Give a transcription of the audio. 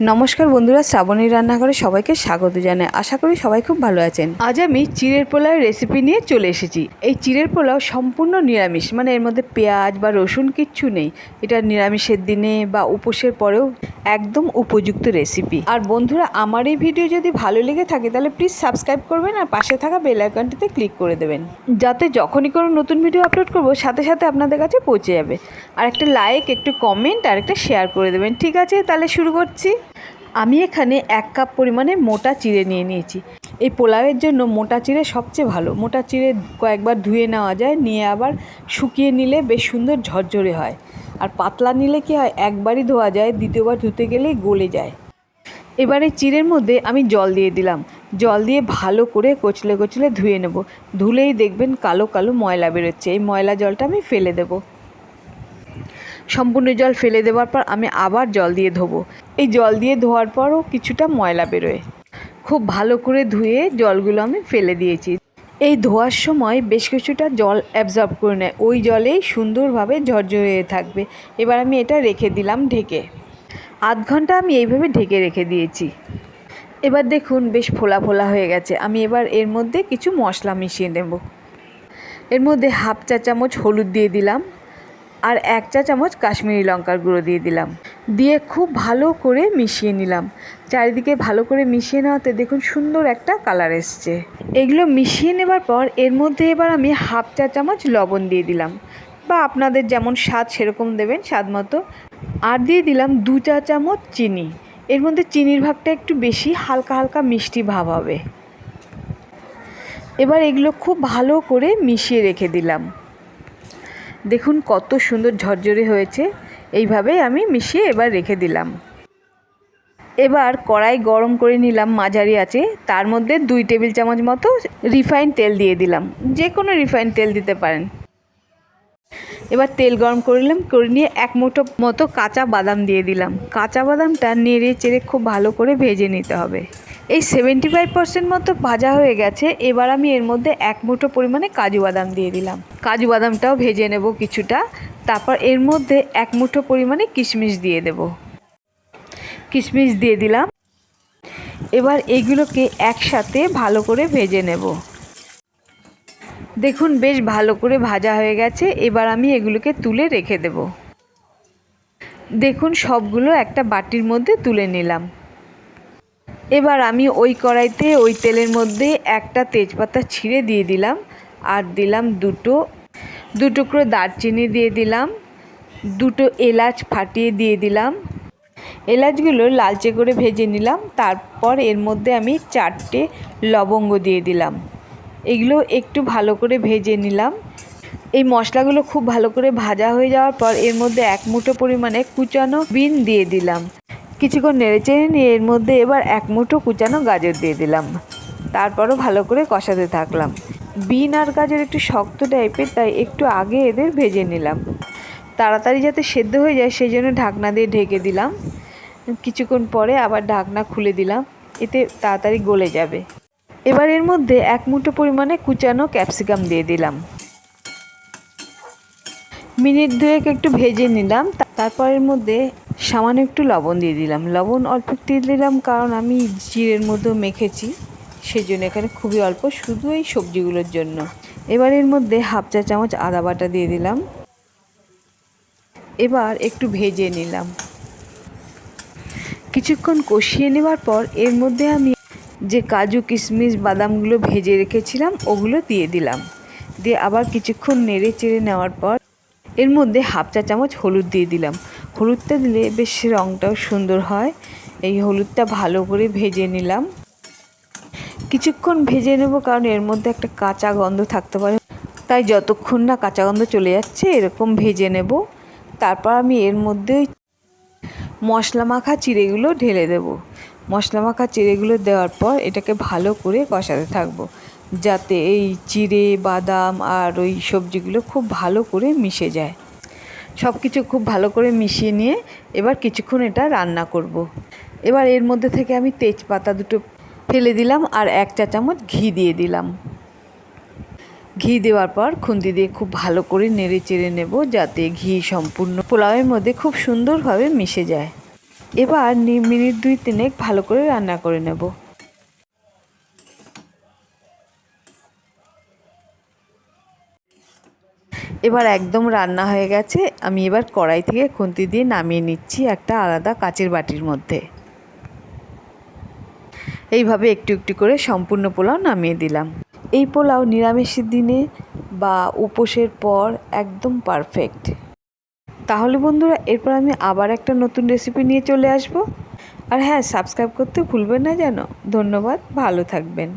নমস্কার বন্ধুরা শ্রাবণী রান্নাঘরে সবাইকে স্বাগত জানাই। আশা করি সবাই খুব ভালো আছেন। আজ আমি চিড়ের পোলাওয়ের রেসিপি নিয়ে চলে এসেছি। এই চিড়ের পোলাও সম্পূর্ণ নিরামিষ মানে এর মধ্যে পেঁয়াজ বা রসুন কিচ্ছু নেই। এটা নিরামিষের দিনে বা উপোসের পরেও একদম উপযুক্ত রেসিপি আর বন্ধুরা, আমার এই ভিডিও যদি ভালো লেগে থাকে, তাহলে প্লিজ সাবস্ক্রাইব করবেন আর পাশে থাকা বেল আইকনটিতে ক্লিক করে দেবেন। যাতে যখনই কোনো নতুন ভিডিও আপলোড করব, সাথে সাথে আপনাদের কাছে পৌঁছে যাবে। আর একটা লাইক একটু কমেন্ট আর একটা শেয়ার করে দেবেন। ঠিক আছে, তাহলে শুরু করছি। আমি এখানে এক কাপ পরিমাণে মোটা চিড়ে নিয়ে নিয়েছি। এই পোলাওয়ের জন্য মোটা চিড়ে সবচেয়ে ভালো। মোটা চিড়ে কয়েকবার ধুয়ে নেওয়া যায়, নিয়ে আবার শুকিয়ে নিলে বেশ সুন্দর ঝরঝরে হয়। আর পাতলা নিলে কি হয়, একবারই ধোয়া যায়, দ্বিতীয়বার ধুতে গেলেই গলে যায়। এবারে চিড়ের মধ্যে আমি জল দিয়ে দিলাম। জল দিয়ে ভালো করে কচলে কচলে ধুয়ে নেব। ধুলেই দেখবেন কালো কালো ময়লা বেরোচ্ছে। এই ময়লা জলটা আমি ফেলে দেবো। সম্পূর্ণ জল ফেলে দেওয়ার পর আমি আবার জল দিয়ে ধোবো। এই জল দিয়ে ধোয়ার পরও কিছুটা ময়লা বেরোয়। খুব ভালো করে ধুয়ে জলগুলো আমি ফেলে দিয়েছি। এই ধোয়ার সময় বেশ কিছুটা জল অ্যাবজর্ব করে নেয়। ওই জলেই সুন্দরভাবে ঝরঝরে থাকবে। এবার আমি এটা রেখে দিলাম ঢেকে। আধ ঘণ্টা আমি এইভাবে ঢেকে রেখে দিয়েছি। এবার দেখুন বেশ ফোলা ফোলা হয়ে গেছে। আমি এবার এর মধ্যে কিছু মশলা মিশিয়ে নেব। এর মধ্যে হাফ চা চামচ হলুদ দিয়ে দিলাম। আর এক চা চামচ কাশ্মীরি লঙ্কার গুঁড়ো দিয়ে দিলাম। দিয়ে খুব ভালো করে মিশিয়ে নিলাম। চারিদিকে ভালো করে মিশিয়ে নেওয়াতে দেখুন সুন্দর একটা কালার এসছে। এগুলো মিশিয়ে নেবার পর এর মধ্যে এবার আমি হাফ চা চামচ লবণ দিয়ে দিলাম। বা আপনাদের যেমন স্বাদ সেরকম দেবেন স্বাদ মতো। আর দিয়ে দিলাম দু চা চামচ চিনি। এর মধ্যে চিনির ভাগটা একটু বেশি, হালকা হালকা মিষ্টি ভাব হবে। এবার এগুলো খুব ভালো করে মিশিয়ে রেখে দিলাম। দেখুন কত সুন্দর ঝরঝরে হয়েছে। এইভাবে আমি মিশিয়ে এবার রেখে দিলাম। এবার কড়াই গরম করে নিলাম মাঝারি আছে তার মধ্যে দুই টেবিল চামচ মতো রিফাইন তেল দিয়ে দিলাম। যে কোনো রিফাইন তেল দিতে পারেন। এবার তেল গরম করে নিলাম, করে নিয়ে এক মুঠো মতো কাঁচা বাদাম দিয়ে দিলাম। কাঁচা বাদামটা নেড়ে চেড়ে খুব ভালো করে ভেজে নিতে হবে। এই সেভেন্টি ফাইভ পার্সেন্ট মতো ভাজা হয়ে গেছে। এবার আমি এর মধ্যে এক মুঠো পরিমাণে কাজু বাদাম দিয়ে দিলাম। কাজু বাদামটাও ভেজে নেব কিছুটা। তারপর এর মধ্যে এক মুঠো পরিমাণে কিশমিশ দিয়ে দেব। কিশমিশ দিয়ে দিলাম। এবার এগুলোকে একসাথে ভালো করে ভেজে নেব। দেখুন, বেশ ভালো করে ভাজা হয়ে গেছে। এবার আমি এগুলোকে তুলে রেখে দেব। দেখুন, সবগুলো একটা বাটির মধ্যে তুলে নিলাম। এবার আমি ওই কড়াইতে, ওই তেলের মধ্যে একটা তেজপাতা ছিঁড়ে দিয়ে দিলাম আর দিলাম দুটো দু টুকরো দারচিনি দিয়ে দিলাম, দুটো এলাচ ফাটিয়ে দিয়ে দিলাম। এলাচগুলো লালচে করে ভেজে নিলাম, তারপর এর মধ্যে আমি চারটে লবঙ্গ দিয়ে দিলাম। এগুলো একটু ভালো করে ভেজে নিলাম। এই মশলাগুলো খুব ভালো করে ভাজা হয়ে যাওয়ার পর এর মধ্যে এক মুঠো পরিমাণে কুচানো বিন দিয়ে দিলাম। কিছুক্ষণ নেড়ে চেড়ে নিয়ে এর মধ্যে এবার এক মুঠো কুচানো গাজর দিয়ে দিলাম। তারপরও ভালো করে কষাতে থাকলাম। বিন আর গাজর একটু শক্ত টাইপের, তাই একটু আগে এদের ভেজে নিলাম। তাড়াতাড়ি যাতে সেদ্ধ হয়ে যায় সেই জন্য ঢাকনা দিয়ে ঢেকে দিলাম। কিছুক্ষণ পরে আবার ঢাকনা খুলে দিলাম। এতে তাড়াতাড়ি গলে যাবে। এবার এর মধ্যে এক মুঠো পরিমাণে কুচানো ক্যাপসিকাম দিয়ে দিলাম। মিনিট দুয়েক একটু ভেজে নিলাম। তারপরের মধ্যে সামান্য একটু লবণ দিয়ে দিলাম। লবণ অল্প একটু দিলাম কারণ আমি জিরের মধ্যে মেখেছি সেই জন্য এখানে খুবই অল্প, শুধু এই সবজিগুলোর জন্য। এবার এর মধ্যে হাফ চা চামচ আদা বাটা দিয়ে দিলাম। এবার একটু ভেজে নিলাম। কিছুক্ষণ কষিয়ে নেওয়ার পর এর মধ্যে আমি যে কাজু, কিশমিশ, বাদামগুলো ভেজে রেখেছিলাম, ওগুলো দিয়ে দিলাম। দিয়ে আবার কিছুক্ষণ নেড়ে চেড়ে নেওয়ার পর এর মধ্যে হাফ চা চামচ হলুদ দিয়ে দিলাম। হলুদটা দিলে বেশ রঙটাও সুন্দর হয়। এই হলুদটা ভালো করে ভেজে নিলাম। কিছুক্ষণ ভেজে নেব কারণ এর মধ্যে একটা কাঁচা গন্ধ থাকতে পারে। তাই যতক্ষণ না কাঁচা গন্ধ চলে যাচ্ছে, এরকম ভেজে নেব। তারপর আমি এর মধ্যে মশলা মাখা চিড়েগুলো ঢেলে দেব। মশলা মাখা চিড়েগুলো দেওয়ার পর এটাকে ভালো করে কষাতে থাকব। যাতে এই চিড়ে, বাদাম আর ওই সবজিগুলো খুব ভালো করে মিশে যায়। সব কিছু খুব ভালো করে মিশিয়ে নিয়ে এবার কিছুক্ষণ এটা রান্না করব। এবার এর মধ্যে থেকে আমি তেজপাতা দুটো ফেলে দিলাম আর এক চা চামচ ঘি দিয়ে দিলাম। ঘি দেওয়ার পর খুন্তি দিয়ে খুব ভালো করে নেড়ে চেড়ে নেব যাতে ঘি সম্পূর্ণ পোলাওয়ের মধ্যে খুব সুন্দরভাবে মিশে যায়। এবার মিনিট দুই তিনেক ভালো করে রান্না করে নেব। এবার একদম রান্না হয়ে গেছে। আমি এবার কড়াই থেকে খুন্তি দিয়ে নামিয়ে নিচ্ছি একটা আলাদা কাচের বাটির মধ্যে। এইভাবে একটু একটু করে সম্পূর্ণ পোলাও নামিয়ে দিলাম। এই পোলাও নিরামিষের দিনে বা উপোসের পর একদম পারফেক্ট। তাহলে বন্ধুরা, এরপর আমি আবার একটা নতুন রেসিপি নিয়ে চলে আসব। আর হ্যাঁ সাবস্ক্রাইব করতে ভুলবেন না যেন। ধন্যবাদ, ভালো থাকবেন।